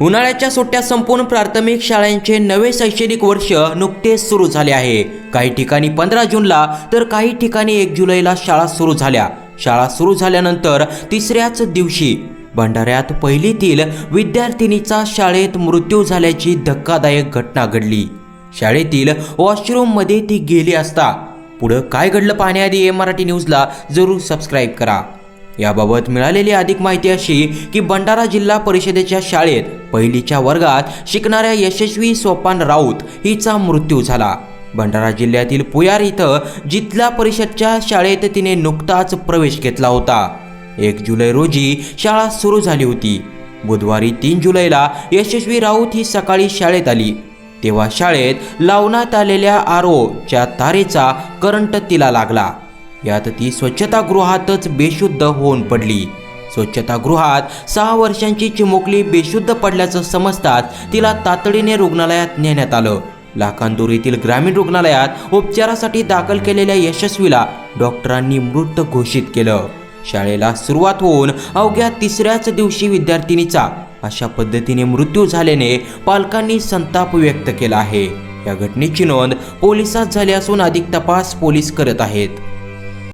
उन्हाळ्याच्या सुट्ट्या संपून प्राथमिक शाळांचे नवे शैक्षणिक वर्ष नुकतेच सुरू झाले आहे. काही ठिकाणी पंधरा जूनला तर काही ठिकाणी एक जुलैला शाळा सुरू झाल्या. शाळा सुरू झाल्यानंतर तिसऱ्याच दिवशी भंडाऱ्यात पहिलीतील विद्यार्थिनीचा शाळेत मृत्यू झाल्याची धक्कादायक घटना घडली. शाळेतील वॉशरूममध्ये ती गेली असता. पुढं काय घडलं पाहण्याआधी ए मराठी न्यूजला जरूर सबस्क्राईब करा. याबाबत मिळालेली अधिक माहिती अशी की भंडारा जिल्हा परिषदेच्या शाळेत पहिलीच्या वर्गात शिकणाऱ्या यशस्वी सोपान राऊत हिचा मृत्यू झाला. भंडारा जिल्ह्यातील पुयार इथं जिल्हा परिषदच्या शाळेत तिने नुकताच प्रवेश घेतला होता. एक जुलै रोजी शाळा सुरू झाली होती. बुधवारी तीन जुलैला यशस्वी राऊत ही सकाळी शाळेत आली. तेव्हा शाळेत लावण्यात आलेल्या आरोच्या तारेचा करंट तिला लागला. यात ती स्वच्छतागृहातच बेशुद्ध होऊन पडली. स्वच्छतागृहात सहा वर्षांची चिमुकली बेशुद्ध पडल्याचं समजताच तिला तातडीने रुग्णालयात नेण्यात आलं. लाखांदूर येथील ग्रामीण रुग्णालयात उपचारासाठी दाखल केलेल्या यशस्वीला डॉक्टरांनी मृत घोषित केलं. शाळेला सुरुवात होऊन अवघ्या तिसऱ्याच दिवशी विद्यार्थिनीचा अशा पद्धतीने मृत्यू झाल्याने पालकांनी संताप व्यक्त केला आहे. या घटनेची नोंद पोलिसात झाली असून अधिक तपास पोलीस करत आहेत.